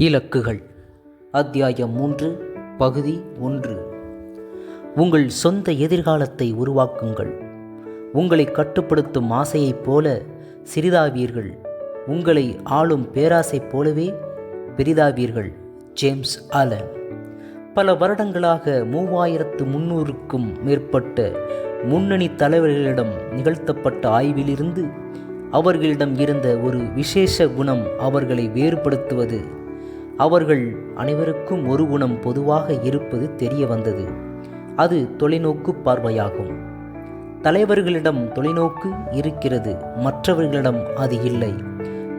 இலக்குகள். அத்தியாயம் மூன்று பகுதி ஒன்று. உங்கள் சொந்த எதிர்காலத்தை உருவாக்குங்கள். உங்களை கட்டுப்படுத்தும் ஆசையைப் போல சிறிதாவீர்கள். உங்களை ஆளும் பேராசை போலவே பெரிதாவீர்கள் ஜேம்ஸ் ஆலன். பல வருடங்களாக மூவாயிரத்து முன்னூறுக்கும் மேற்பட்ட முன்னணி தலைவர்களிடம் நிகழ்த்தப்பட்ட ஆய்விலிருந்து அவர்களிடம் இருந்த ஒரு விசேஷ குணம் அவர்களை வேறுபடுத்துவது. அவர்கள் அனைவருக்கும் ஒரு குணம் பொதுவாக இருப்பது தெரிய வந்தது. அது தொலைநோக்கு பார்வையாகும். தலைவர்களிடம் தொலைநோக்கு இருக்கிறது மற்றவர்களிடம் அது இல்லை.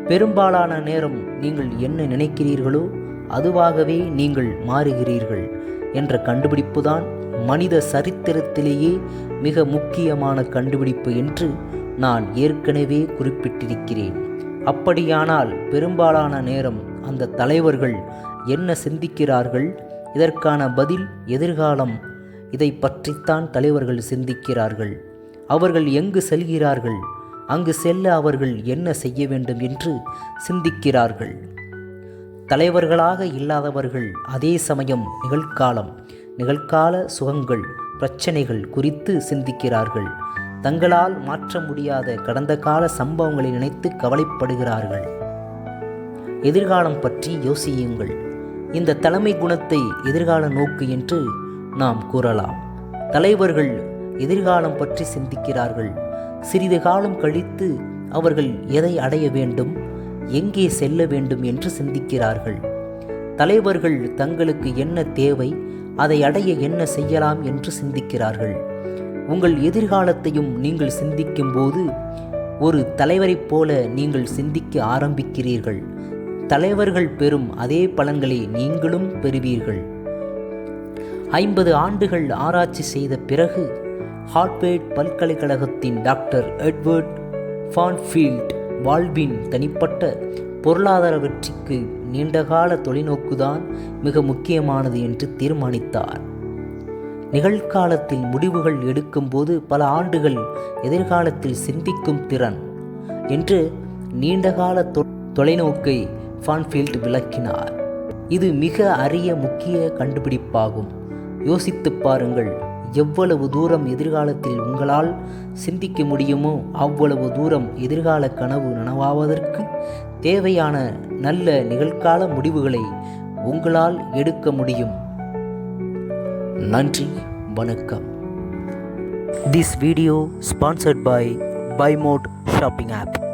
பெரும்பாலான நேரம் நீங்கள் என்ன நினைக்கிறீர்களோ அதுவாகவே நீங்கள் மாறுகிறீர்கள் என்ற கண்டுபிடிப்புதான் மனித சரித்திரத்திலேயே மிக முக்கியமான கண்டுபிடிப்பு என்று நான் ஏற்கனவே குறிப்பிட்டிருக்கிறேன். அப்படியானால் பெரும்பாலான நேரம் அந்த தலைவர்கள் என்ன சிந்திக்கிறார்கள்? இதற்கான பதில் எதிர்காலம். இதை பற்றித்தான் தலைவர்கள் சிந்திக்கிறார்கள். அவர்கள் எங்கு செல்கிறார்கள்? அங்கு செல்ல அவர்கள் என்ன செய்ய வேண்டும் என்று சிந்திக்கிறார்கள். தலைவர்களாக இல்லாதவர்கள் அதே சமயம் நிகழ்காலம் நிகழ்கால சுகங்கள் பிரச்சனைகள் குறித்து சிந்திக்கிறார்கள். தங்களால் மாற்ற முடியாத கடந்த கால சம்பவங்களை நினைத்து கவலைப்படுகிறார்கள். எதிர்காலம் பற்றி யோசியுங்கள். இந்த தலைமை குணத்தை எதிர்கால நோக்கு என்று நாம் கூறலாம். தலைவர்கள் எதிர்காலம் பற்றி சிந்திக்கிறார்கள். சிறிது காலம் கழித்து அவர்கள் எதை அடைய வேண்டும் எங்கே செல்ல வேண்டும் என்று சிந்திக்கிறார்கள். தலைவர்கள் தங்களுக்கு என்ன தேவை அதை அடைய என்ன செய்யலாம் என்று சிந்திக்கிறார்கள். உங்கள் எதிர்காலத்தையும் நீங்கள் சிந்திக்கும் போது ஒரு தலைவரைப் போல நீங்கள் சிந்திக்க ஆரம்பிக்கிறீர்கள். தலைவர்கள் பெறும் அதே பலன்களை நீங்களும் பெறுவீர்கள். ஐம்பது ஆண்டுகள் ஆராய்ச்சி செய்த பிறகு ஹார்ட்வேர்ட் பல்கலைக்கழகத்தின் டாக்டர் எட்வர்ட் ஃபான்ஃபீல்ட் வாழ்வின் தனிப்பட்ட பொருளாதார வெற்றிக்கு நீண்டகால தொலைநோக்குதான் மிக முக்கியமானது என்று தீர்மானித்தார். நிகழ்காலத்தில் முடிவுகள் எடுக்கும்போது பல ஆண்டுகள் எதிர்காலத்தில் சிந்திக்கும் திறன் என்று நீண்டகால தொ தொலைநோக்கை ஃபான்ஃபீல்ட் விளக்கினார். இது மிக அரிய முக்கிய கண்டுபிடிப்பாகும். யோசித்துப் பாருங்கள் எவ்வளவு தூரம் எதிர்காலத்தில் உங்களால் சிந்திக்க முடியுமோ அவ்வளவு தூரம் எதிர்கால கனவு நனவாவதற்கு தேவையான நல்ல நிகழ்கால முடிவுகளை உங்களால் எடுக்க முடியும். நன்றி வணக்கம். This video sponsored by Bymot shopping app